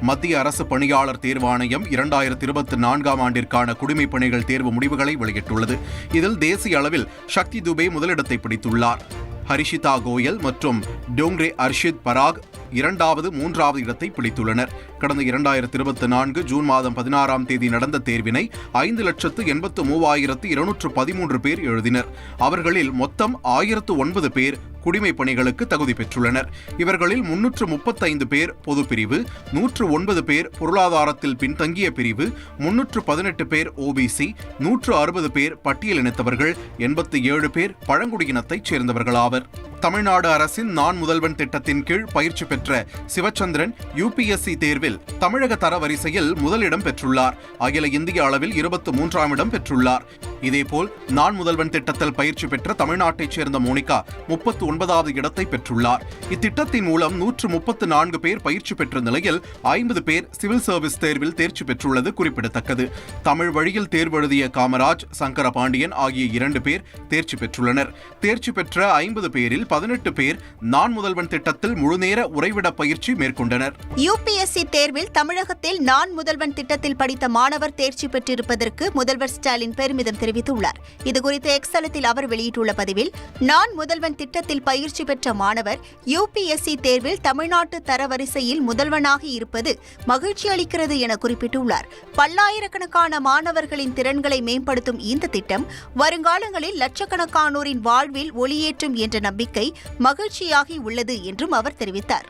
மத்திய அரசு பணியாளர் தேர்வாணையம் இரண்டாயிரத்தி இருபத்தி நான்காம் ஆண்டிற்கான குடிமைப் பணிகள் தேர்வு முடிவுகளை வெளியிட்டுள்ளது. இதில் தேசிய அளவில் சக்தி துபே முதலிடத்தை பிடித்துள்ளார். ஹரிஷிதா கோயல் மற்றும் டோங்ரே அர்ஷித் பராக் இரண்டாவது மூன்றாவது இடத்தை பிடித்துள்ளனர். கடந்த இரண்டாயிரத்தி இருபத்தி நான்கு ஜூன் மாதம் பதினாறாம் தேதி நடந்த தேர்வினை ஐந்து லட்சத்து எண்பத்து மூவாயிரத்து இருநூற்று பதிமூன்று பேர் எழுதினர். அவர்களில் மொத்தம் ஆயிரத்து ஒன்பது பேர் குடிமைப் பணிகளுக்கு தகுதி பெற்றுள்ளனர். இவர்களில் முன்னூற்று முப்பத்தைந்து பேர் பொதுப்பிரிவு நூற்று ஒன்பது பேர் பொருளாதாரத்தில் பின்தங்கிய பிரிவு முன்னூற்று பதினெட்டு பேர் ஓபிசி நூற்று அறுபது பேர் பட்டியலினத்தவர்கள் எண்பத்தி ஏழு பேர் பழங்குடியினத்தைச் சேர்ந்தவர்களாவர். தமிழ்நாடு அரசின் நான் முதல்வன் திட்டத்தின் கீழ் பயிற்சி பெற்ற சிவச்சந்திரன் யுபிஎஸ்சி தேர்வில் தமிழக தரவரிசையில் முதலிடம் பெற்றுள்ளார். அகில இந்திய அளவில் இருபத்து மூன்றாம் இடம் பெற்றுள்ளார். இதேபோல் நான் முதல்வன் திட்டத்தில் பயிற்சி பெற்ற தமிழ்நாட்டைச் சேர்ந்த மோனிகா முப்பத்து ஒன்பதாவது இடத்தை பெற்றுள்ளார். இத்திட்டத்தின் மூலம் நூற்று முப்பத்து நான்கு பேர் பயிற்சி பெற்ற நிலையில் ஐம்பது பேர் சிவில் சர்வீஸ் தேர்வில் தேர்ச்சி பெற்றுள்ளது குறிப்பிடத்தக்கது. தமிழ் வழியில் தேர்வு எழுதிய காமராஜ் சங்கர பாண்டியன் ஆகிய இரண்டு பேர் தேர்ச்சி பெற்றுள்ளனர். தேர்ச்சி பெற்ற ஐம்பது பேரில் பதினெட்டு பேர் நான் முதல்வன் திட்டத்தில் முழுநேர உறைவிட பயிற்சி மேற்கொண்டனர். யுபிஎஸ்சி தேர்வில் தமிழகத்தில் நான் முதல்வன் திட்டத்தில் படித்த மாணவர் தேர்ச்சி பெற்றிருப்பதற்கு முதல்வர் ஸ்டாலின் பெருமிதம் தெரிவித்துள்ளார். இதுகுறித்து எக்ஸலத்தில் அவர் வெளியிட்டுள்ள பதிவில் நான் முதல்வன் திட்டத்தில் பயிற்சி பெற்ற மாணவர் யுபிஎஸ்சி தேர்வில் தமிழ்நாட்டு தரவரிசையில் முதல்வனாக இருப்பது மகிழ்ச்சி அளிக்கிறது என குறிப்பிட்டுள்ளார். பல்லாயிரக்கணக்கான மாணவர்களின் திறன்களை மேம்படுத்தும் இந்த திட்டம் வருங்காலங்களில் லட்சக்கணக்கானோரின் வாழ்வில் ஒளியேற்றும் என்ற நம்பிக்கை மகிழ்ச்சியாகி உள்ளது என்றும் அவர் தெரிவித்தார்.